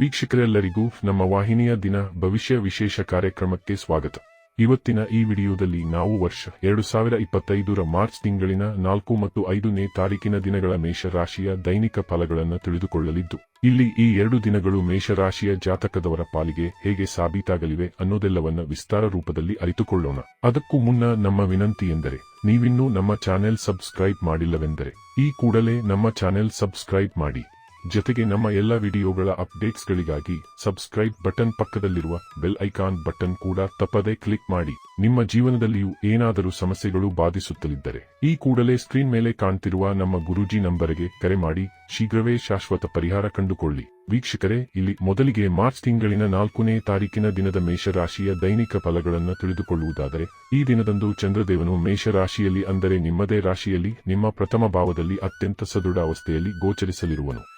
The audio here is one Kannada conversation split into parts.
ವೀಕ್ಷಕರೆಲ್ಲರಿಗೂ ನಮ್ಮ ವಾಹಿನಿಯ ದಿನ ಭವಿಷ್ಯ ವಿಶೇಷ ಕಾರ್ಯಕ್ರಮಕ್ಕೆ ಸ್ವಾಗತ. ಇವತ್ತಿನ ಈ ವಿಡಿಯೋದಲ್ಲಿ ನಾವು ವರ್ಷ ಎರಡು ಸಾವಿರ ಇಪ್ಪತ್ತೈದರ ಮಾರ್ಚ್ ತಿಂಗಳಿನ ನಾಲ್ಕು ಮತ್ತು ಐದನೇ ತಾರೀಕಿನ ದಿನಗಳ ಮೇಷರಾಶಿಯ ದೈನಿಕ ಫಲಗಳನ್ನು ತಿಳಿದುಕೊಳ್ಳಲಿದ್ದು, ಇಲ್ಲಿ ಈ ಎರಡು ದಿನಗಳು ಮೇಷರಾಶಿಯ ಜಾತಕದವರ ಪಾಲಿಗೆ ಹೇಗೆ ಸಾಬೀತಾಗಲಿವೆ ಅನ್ನೋದೆಲ್ಲವನ್ನ ವಿಸ್ತಾರ ರೂಪದಲ್ಲಿ ಅರಿತುಕೊಳ್ಳೋಣ. ಅದಕ್ಕೂ ಮುನ್ನ ನಮ್ಮ ವಿನಂತಿ ಎಂದರೆ, ನೀವಿನ್ನೂ ನಮ್ಮ ಚಾನೆಲ್ ಸಬ್ಸ್ಕ್ರೈಬ್ ಮಾಡಿಲ್ಲವೆಂದರೆ, ಈ ಕೂಡಲೇ ನಮ್ಮ ಚಾನೆಲ್ ಸಬ್ಸ್ಕ್ರೈಬ್ ಮಾಡಿ. ಜೊತೆಗೆ ನಮ್ಮ ಎಲ್ಲ ವಿಡಿಯೋಗಳ ಅಪ್ಡೇಟ್ಸ್ಗಳಿಗಾಗಿ ಸಬ್ಸ್ಕ್ರೈಬ್ ಬಟನ್ ಪಕ್ಕದಲ್ಲಿರುವ ಬೆಲ್ ಐಕಾನ್ ಬಟನ್ ಕೂಡ ತಪ್ಪದೇ ಕ್ಲಿಕ್ ಮಾಡಿ. ನಿಮ್ಮ ಜೀವನದಲ್ಲಿಯೂ ಏನಾದರೂ ಸಮಸ್ಯೆಗಳು ಬಾಧಿಸುತ್ತಲಿದ್ದರೆ ಈ ಕೂಡಲೇ ಸ್ಕ್ರೀನ್ ಮೇಲೆ ಕಾಣ್ತಿರುವ ನಮ್ಮ ಗುರೂಜಿ ನಂಬರ್ಗೆ ಕರೆ ಮಾಡಿ ಶೀಘ್ರವೇ ಶಾಶ್ವತ ಪರಿಹಾರ ಕಂಡುಕೊಳ್ಳಿ. ವೀಕ್ಷಕರೇ, ಇಲ್ಲಿ ಮೊದಲಿಗೆ ಮಾರ್ಚ್ ತಿಂಗಳಿನ ನಾಲ್ಕನೇ ತಾರೀಕಿನ ದಿನದ ಮೇಷರಾಶಿಯ ದೈನಿಕ ಫಲಗಳನ್ನು ತಿಳಿದುಕೊಳ್ಳುವುದಾದರೆ, ಈ ದಿನದಂದು ಚಂದ್ರದೇವನು ಮೇಷರಾಶಿಯಲ್ಲಿ ಅಂದರೆ ನಿಮ್ಮದೇ ರಾಶಿಯಲ್ಲಿ ನಿಮ್ಮ ಪ್ರಥಮ ಭಾವದಲ್ಲಿ ಅತ್ಯಂತ ಸದೃಢ ಅವಸ್ಥೆಯಲ್ಲಿ ಗೋಚರಿಸಲಿರುವನು.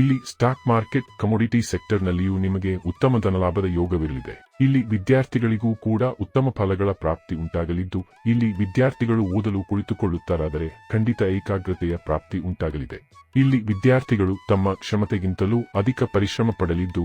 ಇಲ್ಲಿ ಸ್ಟಾಕ್ ಮಾರ್ಕೆಟ್ ಕಮೋಡಿಟಿ ಸೆಕ್ಟರ್ನಲ್ಲಿಯೂ ನಿಮಗೆ ಉತ್ತಮ ಧನಲಾಭದ ಯೋಗವಿರಲಿದೆ. ಇಲ್ಲಿ ವಿದ್ಯಾರ್ಥಿಗಳಿಗೂ ಕೂಡ ಉತ್ತಮ ಫಲಗಳ ಪ್ರಾಪ್ತಿ ಉಂಟಾಗಲಿದ್ದು, ಇಲ್ಲಿ ವಿದ್ಯಾರ್ಥಿಗಳು ಓದಲು ಕುಳಿತುಕೊಳ್ಳುತ್ತಾರಾದರೆ ಖಂಡಿತ ಏಕಾಗ್ರತೆಯ ಪ್ರಾಪ್ತಿ ಉಂಟಾಗಲಿದೆ. ಇಲ್ಲಿ ವಿದ್ಯಾರ್ಥಿಗಳು ತಮ್ಮ ಕ್ಷಮತೆಗಿಂತಲೂ ಅಧಿಕ ಪರಿಶ್ರಮ ಪಡಲಿದ್ದು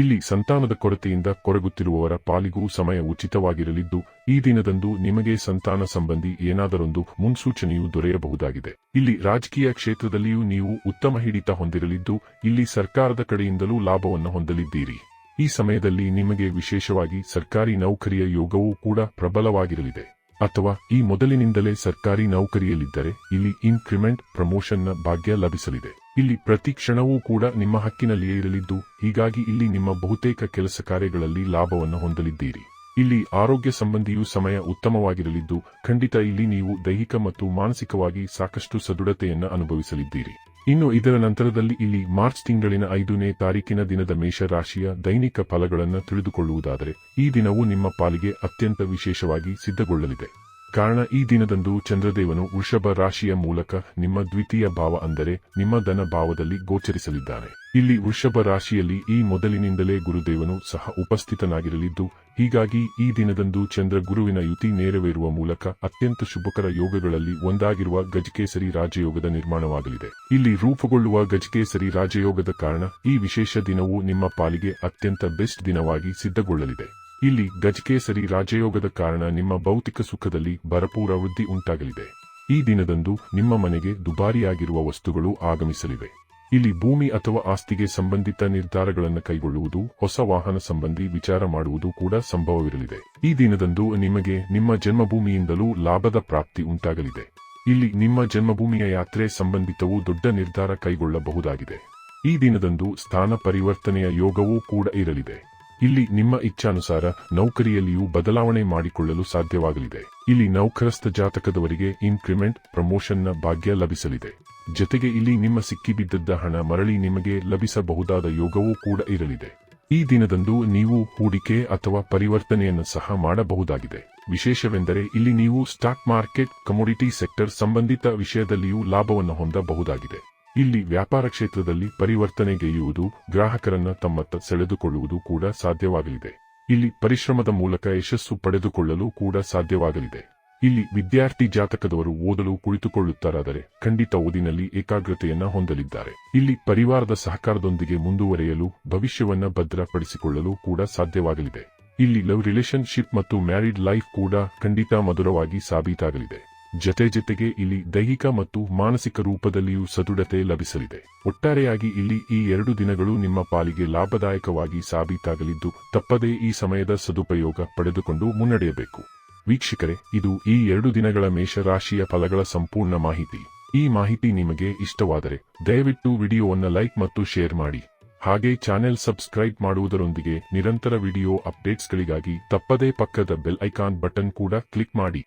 ಇಲ್ಲಿ ಸಂತಾನದ ಕೊರತೆಯಿಂದ ಕೊರಗುತ್ತಿರುವವರ ಪಾಲಿಗೂ ಸಮಯ ಉಚಿತವಾಗಿರಲಿದ್ದು, ಈ ದಿನದಂದು ನಿಮಗೆ ಸಂತಾನ ಸಂಬಂಧಿ ಏನಾದರೊಂದು ಮುನ್ಸೂಚನೆಯು ದೊರೆಯಬಹುದಾಗಿದೆ. ಇಲ್ಲಿ ರಾಜಕೀಯ ಕ್ಷೇತ್ರದಲ್ಲಿಯೂ ನೀವು ಉತ್ತಮ ಹಿಡಿತ ಹೊಂದಿರಲಿದ್ದು, ಇಲ್ಲಿ ಸರ್ಕಾರದ ಕಡೆಯಿಂದಲೂ ಲಾಭವನ್ನು ಹೊಂದಲಿದ್ದೀರಿ. ಈ ಸಮಯದಲ್ಲಿ ನಿಮಗೆ ವಿಶೇಷವಾಗಿ ಸರ್ಕಾರಿ ನೌಕರಿಯ ಯೋಗವೂ ಕೂಡ ಪ್ರಬಲವಾಗಿರಲಿದೆ. ಅಥವಾ ಈ ಮೊದಲಿನಿಂದಲೇ ಸರ್ಕಾರಿ ನೌಕರಿಯಲ್ಲಿದ್ದರೆ, ಇಲ್ಲಿ ಇನ್ಕ್ರಿಮೆಂಟ್ ಪ್ರಮೋಷನ್ನ ಭಾಗ್ಯ ಲಭಿಸಲಿದೆ. ಇಲ್ಲಿ ಪ್ರತಿ ಕ್ಷಣವೂ ಕೂಡ ನಿಮ್ಮ ಹಕ್ಕಿನಲ್ಲಿಯೇ ಇರಲಿದ್ದು, ಹೀಗಾಗಿ ಇಲ್ಲಿ ನಿಮ್ಮ ಬಹುತೇಕ ಕೆಲಸ ಕಾರ್ಯಗಳಲ್ಲಿ ಲಾಭವನ್ನು ಹೊಂದಲಿದ್ದೀರಿ. ಇಲ್ಲಿ ಆರೋಗ್ಯ ಸಂಬಂಧಿಯೂ ಸಮಯ ಉತ್ತಮವಾಗಿರಲಿದ್ದು, ಖಂಡಿತ ಇಲ್ಲಿ ನೀವು ದೈಹಿಕ ಮತ್ತು ಮಾನಸಿಕವಾಗಿ ಸಾಕಷ್ಟು ಸದೃಢತೆಯನ್ನು ಅನುಭವಿಸಲಿದ್ದೀರಿ. ಇನ್ನು ಇದರ ನಂತರದಲ್ಲಿ ಇಲ್ಲಿ ಮಾರ್ಚ್ ತಿಂಗಳಿನ ಐದನೇ ತಾರೀಕಿನ ದಿನದ ಮೇಷರಾಶಿಯ ದೈನಿಕ ಫಲಗಳನ್ನು ತಿಳಿದುಕೊಳ್ಳುವುದಾದರೆ, ಈ ದಿನವು ನಿಮ್ಮ ಪಾಲಿಗೆ ಅತ್ಯಂತ ವಿಶೇಷವಾಗಿ ಸಿದ್ಧಗೊಳ್ಳಲಿದೆ. ಕಾರಣ ಈ ದಿನದಂದು ಚಂದ್ರದೇವನು ವೃಷಭ ರಾಶಿಯ ಮೂಲಕ ನಿಮ್ಮ ದ್ವಿತೀಯ ಭಾವ ಅಂದರೆ ನಿಮ್ಮ ಧನ ಭಾವದಲ್ಲಿ ಗೋಚರಿಸಲಿದ್ದಾನೆ. ಇಲ್ಲಿ ವೃಷಭ ರಾಶಿಯಲ್ಲಿ ಈ ಮೊದಲಿನಿಂದಲೇ ಗುರುದೇವನು ಸಹ ಉಪಸ್ಥಿತನಾಗಿರಲಿದ್ದು, ಹೀಗಾಗಿ ಈ ದಿನದಂದು ಚಂದ್ರ ಗುರುವಿನ ಯುತಿ ನೆರವೇರುವ ಮೂಲಕ ಅತ್ಯಂತ ಶುಭಕರ ಯೋಗಗಳಲ್ಲಿ ಒಂದಾಗಿರುವ ಗಜಕೇಸರಿ ರಾಜಯೋಗದ ನಿರ್ಮಾಣವಾಗಲಿದೆ. ಇಲ್ಲಿ ರೂಪುಗೊಳ್ಳುವ ಗಜಕೇಸರಿ ರಾಜಯೋಗದ ಕಾರಣ ಈ ವಿಶೇಷ ದಿನವು ನಿಮ್ಮ ಪಾಲಿಗೆ ಅತ್ಯಂತ ಬೆಸ್ಟ್ ದಿನವಾಗಿ ಸಿದ್ಧಗೊಳ್ಳಲಿದೆ. ಇಲ್ಲಿ ಗಜಕೇಸರಿ ರಾಜಯೋಗದ ಕಾರಣ ನಿಮ್ಮ ಭೌತಿಕ ಸುಖದಲ್ಲಿ ಭರಪೂರ ವೃದ್ಧಿ ಉಂಟಾಗಲಿದೆ. ಈ ದಿನದಂದು ನಿಮ್ಮ ಮನೆಗೆ ದುಬಾರಿಯಾಗಿರುವ ವಸ್ತುಗಳು ಆಗಮಿಸಲಿವೆ. ಇಲ್ಲಿ ಭೂಮಿ ಅಥವಾ ಆಸ್ತಿಗೆ ಸಂಬಂಧಿತ ನಿರ್ಧಾರಗಳನ್ನು ಕೈಗೊಳ್ಳುವುದು, ಹೊಸ ವಾಹನ ಸಂಬಂಧಿ ವಿಚಾರ ಮಾಡುವುದು ಕೂಡ ಸಂಭವವಿರಲಿದೆ. ಈ ದಿನದಂದು ನಿಮಗೆ ನಿಮ್ಮ ಜನ್ಮಭೂಮಿಯಿಂದಲೂ ಲಾಭದ ಪ್ರಾಪ್ತಿ ಉಂಟಾಗಲಿದೆ. ಇಲ್ಲಿ ನಿಮ್ಮ ಜನ್ಮಭೂಮಿಯ ಯಾತ್ರೆ ಸಂಬಂಧಿತವೂ ದೊಡ್ಡ ನಿರ್ಧಾರ ಕೈಗೊಳ್ಳಬಹುದಾಗಿದೆ. ಈ ದಿನದಂದು ಸ್ಥಾನ ಪರಿವರ್ತನೆಯ ಯೋಗವೂ ಕೂಡ ಇರಲಿದೆ. ಇಲ್ಲಿ ನಿಮ್ಮ ಇಚ್ಛಾನುಸಾರ ನೌಕರಿಯಲ್ಲಿಯೂ ಬದಲಾವಣೆ ಮಾಡಿಕೊಳ್ಳಲು ಸಾಧ್ಯವಾಗಲಿದೆ. ಇಲ್ಲಿ ನೌಕರಸ್ಥ ಜಾತಕದವರಿಗೆ ಇನ್ಕ್ರಿಮೆಂಟ್ ಪ್ರಮೋಷನ್ನ ಭಾಗ್ಯ ಲಭಿಸಲಿದೆ. ಜೊತೆಗೆ ಇಲ್ಲಿ ನಿಮ್ಮ ಸಿಕ್ಕಿಬಿದ್ದದ್ದ ಹಣ ಮರಳಿ ನಿಮಗೆ ಲಭಿಸಬಹುದಾದ ಯೋಗವೂ ಕೂಡ ಇರಲಿದೆ. ಈ ದಿನದಂದು ನೀವು ಹೂಡಿಕೆ ಅಥವಾ ಪರಿವರ್ತನೆಯನ್ನು ಸಹ ಮಾಡಬಹುದಾಗಿದೆ. ವಿಶೇಷವೆಂದರೆ ಇಲ್ಲಿ ನೀವು ಸ್ಟಾಕ್ ಮಾರ್ಕೆಟ್ ಕಮೋಡಿಟಿ ಸೆಕ್ಟರ್ ಸಂಬಂಧಿತ ವಿಷಯದಲ್ಲಿಯೂ ಲಾಭವನ್ನು ಹೊಂದಬಹುದಾಗಿದೆ. ಇಲ್ಲಿ ವ್ಯಾಪಾರ ಕ್ಷೇತ್ರದಲ್ಲಿ ಪರಿವರ್ತನೆಗೆಯುವುದು, ಗ್ರಾಹಕರನ್ನ ತಮ್ಮತ್ತ ಸೆಳೆದುಕೊಳ್ಳುವುದು ಕೂಡ ಸಾಧ್ಯವಾಗಲಿದೆ. ಇಲ್ಲಿ ಪರಿಶ್ರಮದ ಮೂಲಕ ಯಶಸ್ಸು ಪಡೆದುಕೊಳ್ಳಲು ಕೂಡ ಸಾಧ್ಯವಾಗಲಿದೆ. ಇಲ್ಲಿ ವಿದ್ಯಾರ್ಥಿ ಜಾತಕದವರು ಓದಲು ಕುಳಿತುಕೊಳ್ಳುತ್ತಾರಾದರೆ ಖಂಡಿತ ಓದಿನಲ್ಲಿ ಏಕಾಗ್ರತೆಯನ್ನ ಹೊಂದಲಿದ್ದಾರೆ. ಇಲ್ಲಿ ಪರಿವಾರದ ಸಹಕಾರದೊಂದಿಗೆ ಮುಂದುವರೆಯಲು, ಭವಿಷ್ಯವನ್ನ ಭದ್ರಪಡಿಸಿಕೊಳ್ಳಲು ಕೂಡ ಸಾಧ್ಯವಾಗಲಿದೆ. ಇಲ್ಲಿ ಲವ್ ರಿಲೇಷನ್ಶಿಪ್ ಮತ್ತು ಮ್ಯಾರಿಡ್ ಲೈಫ್ ಕೂಡ ಖಂಡಿತ ಮಧುರವಾಗಿ ಸಾಬೀತಾಗಲಿದೆ. ಜತೆ ಜತೆಗೆ ಇಲ್ಲಿ ದೈಹಿಕ ಮತ್ತು ಮಾನಸಿಕ ರೂಪದಲ್ಲಿಯೂ ಸದೃಢತೆ ಲಭಿಸಲಿದೆ. ಒಟ್ಟಾರೆಯಾಗಿ ಇಲ್ಲಿ ಈ ಎರಡು ದಿನಗಳು ನಿಮ್ಮ ಪಾಲಿಗೆ ಲಾಭದಾಯಕವಾಗಿ ಸಾಬೀತಾಗಲಿದ್ದು, ತಪ್ಪದೇ ಈ ಸಮಯದ ಸದುಪಯೋಗ ಪಡೆದುಕೊಂಡು ಮುನ್ನಡೆಯಬೇಕು. ವೀಕ್ಷಕರೇ, ಇದು ಈ ಎರಡು ದಿನಗಳ ಮೇಷರಾಶಿಯ ಫಲಗಳ ಸಂಪೂರ್ಣ ಮಾಹಿತಿ. ಈ ಮಾಹಿತಿ ನಿಮಗೆ ಇಷ್ಟವಾದರೆ, ದಯವಿಟ್ಟು ವಿಡಿಯೋವನ್ನು ಲೈಕ್ ಮತ್ತು ಶೇರ್ ಮಾಡಿ. ಹಾಗೆ ಚಾನೆಲ್ ಸಬ್ಸ್ಕ್ರೈಬ್ ಮಾಡುವುದರೊಂದಿಗೆ ನಿರಂತರ ವಿಡಿಯೋ ಅಪ್ಡೇಟ್ಸ್ಗಳಿಗಾಗಿ ತಪ್ಪದೇ ಪಕ್ಕದ ಬೆಲ್ ಐಕಾನ್ ಬಟನ್ ಕೂಡ ಕ್ಲಿಕ್ ಮಾಡಿ.